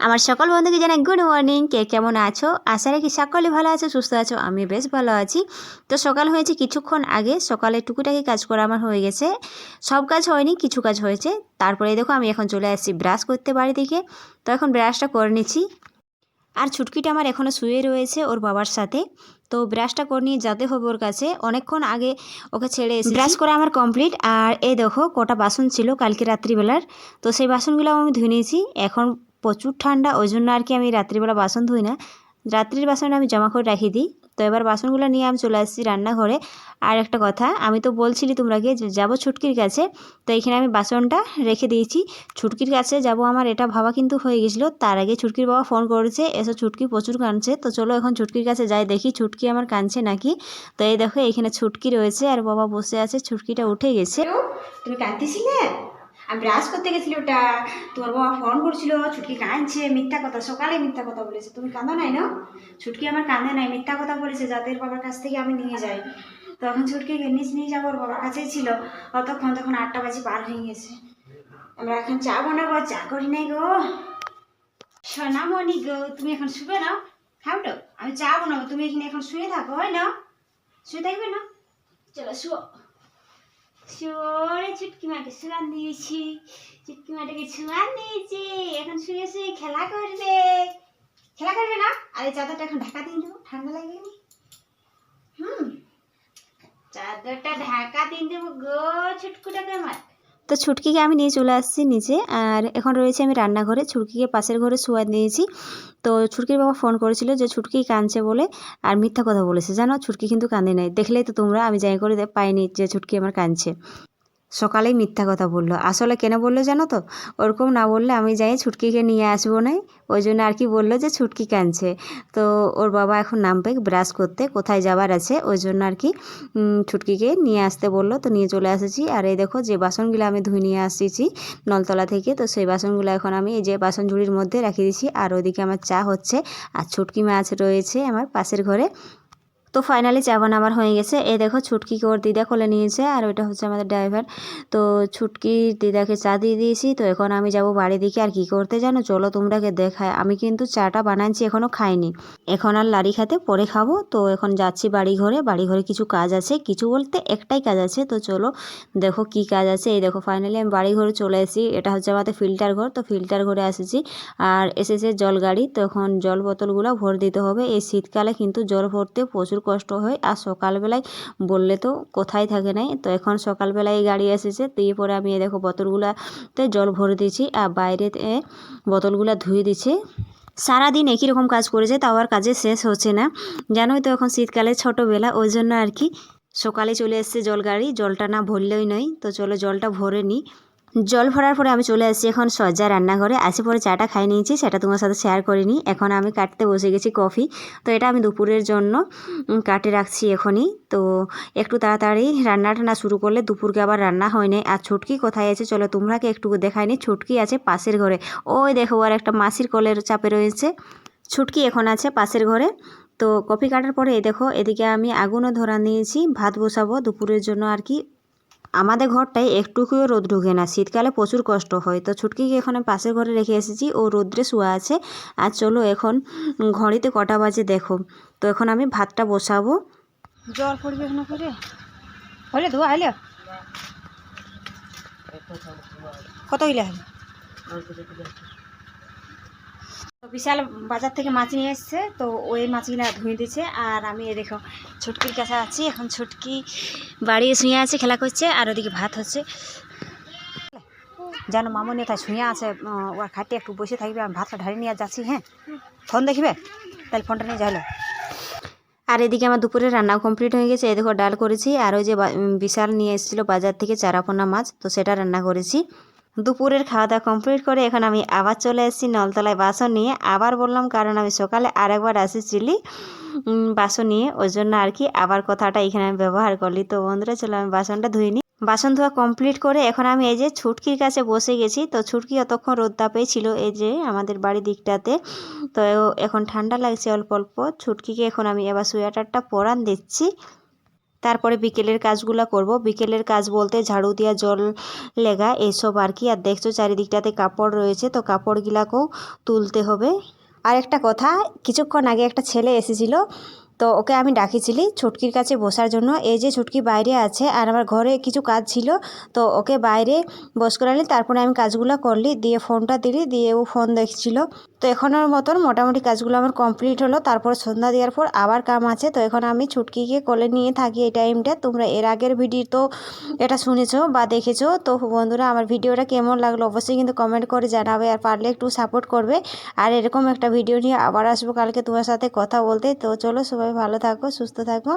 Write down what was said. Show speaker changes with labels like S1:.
S1: আমার সকল বন্ধুকে জানাই গুড মর্নিং কে কেমন আছো? আশা রাখি সকলে ভালো আছো, সুস্থ আছো, আমি বেশ ভালো আছি। তো সকাল হয়েছে কিছুক্ষণ আগে, সকালে টুকুটাকি কাজ করা আমার হয়ে গেছে। সব কাজ হয়নি, কিছু কাজ হয়েছে। তারপরে দেখো আমি এখন চলে আসছি ব্রাশ করতে বাড়ি থেকে। তো এখন ব্রাশটা করে নিচ্ছি। আর ছুটকিটা আমার এখনও শুয়ে রয়েছে ওর বাবার সাথে। তো ব্রাশটা করে নিয়ে যেতে হবে ওর কাছে। অনেকক্ষণ আগে ওকে ছেড়ে এসে ব্রাশ করা আমার কমপ্লিট আর এই দেখো, কটা বাসন ছিল কালকে রাত্রিবেলার। তো সেই বাসনগুলো আমি ধুয়ে নিয়েছি। এখন প্রচুর ঠান্ডা, ওই জন্য আর কি আমি রাত্রিবেলা বাসন ধুই না। রাত্রির বাসনটা আমি জমা করে রাখি দিই। তো এবার বাসনগুলো নিয়ে আমি চলে আসছি রান্নাঘরে। আর একটা কথা, আমি তো বলছিলি তোমরাকে যে যাব ছুটকির কাছে, তো এখানে আমি বাসনটা রেখে দিয়েছি। ছুটকির কাছে যাব আমার এটা ভাবা কিন্তু হয়ে গেছিল। তার আগে ছুটকির বাবা ফোন করেছে, এসে ছুটকি প্রচুর কাঁদছে, তো চলো এখন ছুটকির কাছে যাই, দেখি ছুটকি আমার কাঁদছে নাকি? তো এই দেখো এখানে ছুটকি রয়েছে, আর বাবা বসে আছে, ছুটকিটা উঠে গেছে।
S2: তুমি কাঁদতেছিলে? আমি ব্রাশ করতে গেছিলি ওটা। তোমার বাবা ফোন করছিল, ছুটকি কাঁদছে, মিথ্যা কথা, সকালে মিথ্যা কথা বলেছে। তুমি কাঁদো নাই, না? ছুটকি আমার কাঁদে নাই, মিথ্যা কথা বলেছে, যাদের বাবার কাছ থেকে আমি নিয়ে যাই। তখন ছুটকিকে নিচ নিয়ে যাব, ওর বাবার কাছেই ছিল। অতক্ষণ তখন আটটা বাজে পার হয়ে গেছে। আমরা এখন চা বানাবো চা করি নাই গো। সোনামণি গো, তুমি এখন শুবে, না? খাও তো। আমি চা বানাবো, তুমি এখানে এখন শুয়ে থাকো, হয়, না? শুয়ে থাকবে, না? চলো, শুয়ো। শুয়ে চুটকি মাকে শুয়ান দিয়েছি। চুটকি মাটাকে শুয়ান দিয়েছি। এখন শুয়ে শুয়ে খেলা করবে। খেলা করবে না? আরে চাদরটা এখন ঢাকা দিয়ে দেবো, ঠান্ডা লাগেনি। হুম, চাদরটা ঢাকা দিয়ে দেবো গো ছুটকুটাকে আমার।
S1: তো ছুটকিকে আমি নিয়ে চলে আসছি নিচে আর এখন রয়েছে আমি রান্নাঘরে। ছুটকিকে পাশের ঘরে শোয়া দিয়েছি তো ছুটকির বাবা ফোন করেছিল যে ছুটকি কাঁদছে বলে আর মিথ্যা কথা বলেছে। জানো, ছুটকি কিন্তু কাঁদে নাই। দেখলেই তো তোমরা। আমি যাই করে পাইনি যে ছুটকি আমার কাঁদছে। সকালেই মিথ্যা কথা বলল। আসলে কেন বলল জানো তো? ওরকম না বললে আমি যাই ছুটকিকে নিয়ে আসব না ওই জন্য আর কি বলল যে ছুটকি কাঁদছে। তো ওর বাবা এখন নামবে ব্রাশ করতে কোথায় যাবার আছে, ওই জন্য আর কি ছুটকিকে নিয়ে আসতে বলল। তো নিয়ে চলে এসেছি। আর এই দেখো যে বাসনগুলো আমি ধুয়ে নিয়ে আসছি নলতলা থেকে, তো সেই বাসনগুলো এখন আমি এই যে বাসন ঝুড়ির মধ্যে রেখে দিয়েছি আর ওদিকে আমার চা হচ্ছে আর ছুটকি মাছ রয়েছে আমার পাশের ঘরে। তো ফাইনালি চা আমার হয়ে গেছে। এই দেখো ছুটকিকে ওর দিদা কোলে নিয়েছে আর ওইটা হচ্ছে আমাদের ড্রাইভার তো ছুটকি দিদাকে চা দিয়ে দিয়েছি। তো এখন আমি যাব বাড়ি দিকে। আর কি করতে জানো? চলো তোমরাকে দেখায় আমি কিন্তু চাটা বানাচ্ছি এখনও খাইনি। এখন আর লাড়ি খাতে পরে খাব। তো এখন যাচ্ছি বাড়ি ঘরে। বাড়ি ঘরে কিছু কাজ আছে। কিছু বলতে একটাই কাজ আছে। তো চলো দেখো কি কাজ আছে। এই দেখো ফাইনালি আমি বাড়ি ঘরে চলে এসেছি। এটা হচ্ছে আমাদের ফিল্টার ঘর। তো ফিল্টার ঘরে এসেছি। আর এসেছে জল গাড়ি। তো এখন জল বোতলগুলো ভর দিতে হবে। এই শীতকালে কিন্তু জল ভরতে প্রচুর কষ্ট হয় আর সকালবেলায় বললে তো কোথায় থাকে নাই। তো এখন সকালবেলায় গাড়ি এসেছে, দিয়ে পরে আমি দেখো বোতলগুলাতে জল ভরে দিয়েছি আর বাইরেতে বোতলগুলো ধুয়ে দিচ্ছে সারাদিন একই রকম কাজ করেছে, তাও আর কাজে শেষ হচ্ছে না। জানোই তো এখন শীতকালে ছোটোবেলা, ওই জন্য আর কি। সকালে চলে এসছে জল গাড়ি, জলটা না ভরলেই নয়। তো চলো জলটা ভরে নিই। জল ভরার পরে আমি চলে আসছি এখন সজ্জা রান্নাঘরে। আসে পরে চাটা খাই নিয়েছি, সেটা তোমার সাথে শেয়ার করিনি এখন আমি কাটতে বসে গেছি কফি তো এটা আমি দুপুরের জন্য কাটে রাখছি এখনই। তো একটু তাড়াতাড়ি রান্না টান্না শুরু করলে দুপুরকে আবার রান্না হয় নাই। আর ছুটকি কোথায় আছে চলো তোমরাকে একটু দেখায়নি ছুটকি আছে পাশের ঘরে। ওই দেখো, আর একটা মাসির কলের চাপে রয়েছে। ছুটকি এখন আছে পাশের ঘরে। তো কফি কাটার পরে দেখো, এদিকে আমি আগুনও ধরা নিয়েছি। ভাত বসাবো দুপুরের জন্য আর কি। আমাদের ঘরটায় একটুকুও রোদ ঢুকে না। শীতকালে প্রচুর কষ্ট হয়। তো ছুটকিকে এখন আমি পাশের ঘরে রেখে এসেছি। ও রোদ্রে শোয়া আছে। আর চলো এখন ঘড়িতে কটা বাজে দেখো। তো এখন আমি ভাতটা বসাবো।
S2: জল পড়বে এখন করে হলে ধোয়া হলে? কত হইলে বিশাল বাজার থেকে মাছ নিয়ে এসছে, তো ওই মাছগুলো ধুয়ে দিচ্ছে আর আমি দেখো, ছুটকির কাছে আছি। এখন ছুটকি বাড়ি শুয়ে আছে, খেলা করছে, আর ওদিকে ভাত হচ্ছে। জানো, মামনি তাই শুয়ে আছে ওর খাটে একটু বসে থাকবে, আমি ভাতটা ঢালি নিয়ে যাচ্ছি হ্যাঁ? ফোন দেখবে? তাহলে ফোনটা নিয়ে যাইলো
S1: আর এদিকে আমার দুপুরে রান্না কমপ্লিট হয়ে গেছে। দেখো, ডাল করেছি, আর ওই যে বিশাল নিয়ে এসেছিল বাজার থেকে চারাপোনা মাছ, তো সেটা রান্না করেছি। দুপুরের খাওয়া দাওয়া কমপ্লিট করে এখন আমি আবার চলে এসেছি নলতলায় বাসন নিয়ে। আবার বললাম কারণ আমি সকালে আরেকবার এসেছিলি উম, বাসন নিয়ে। ওই জন্য আর কি আবার কথাটা এখানে আমি ব্যবহার করলি। তো বন্ধুরা চলো আমি বাসনটা ধুয়ে নিই। বাসন ধোয়া কমপ্লিট করে এখন আমি এই যে ছুটকির কাছে বসে গেছি। তো ছুটকি অতক্ষণ রোদ তাপেই ছিল এই যে আমাদের বাড়ি দিকটাতে। তো এখন ঠান্ডা লাগছে অল্প অল্প। ছুটকিকে এখন আমি এবার সোয়েটারটা পরান দিচ্ছি। তারপরে বিকেলের কাজগুলো করব। বিকেলের কাজ বলতে ঝাড়ু দিয়া জল লেগা এসব আর কি। আর দেখছ চারিদিকটাতে কাপড় রয়েছে, তো কাপড়গুলাকেও তুলতে হবে। আর একটা কথা, কিছুক্ষণ আগে একটা ছেলে এসেছিল, তো ওকে আমি ডাকিছিলি ছুটকির কাছে বসার জন্য। এই যে ছুটকি বাইরে আছে আর আমার ঘরে কিছু কাজ ছিল, তো ওকে বাইরে বস করালি। তারপরে আমি কাজগুলো করলি, দিয়ে ফোনটা দিলি, দিয়ে ও ফোন দেখছিল। তো এখনের মতন মোটামুটি কাজগুলো আমার কমপ্লিট হলো। তারপর সন্ধ্যা দেওয়ার পর আবার কাম আছে। তো এখন আমি ছুটকিকে কোলে নিয়ে থাকি এই টাইমটা। তোমরা এর আগের ভিডিও তো এটা শুনেছো বা দেখেছ। তো বন্ধুরা, আমার ভিডিওটা কেমন লাগল অবশ্যই কিন্তু কমেন্ট করে জানাবে আর পারলে একটু সাপোর্ট করবে। আর এরকম একটা ভিডিও নিয়ে আবার আসব কালকে তোমার সাথে কথা বলতে। তো চলো সবাই ভালো থাকো, সুস্থ থাকো।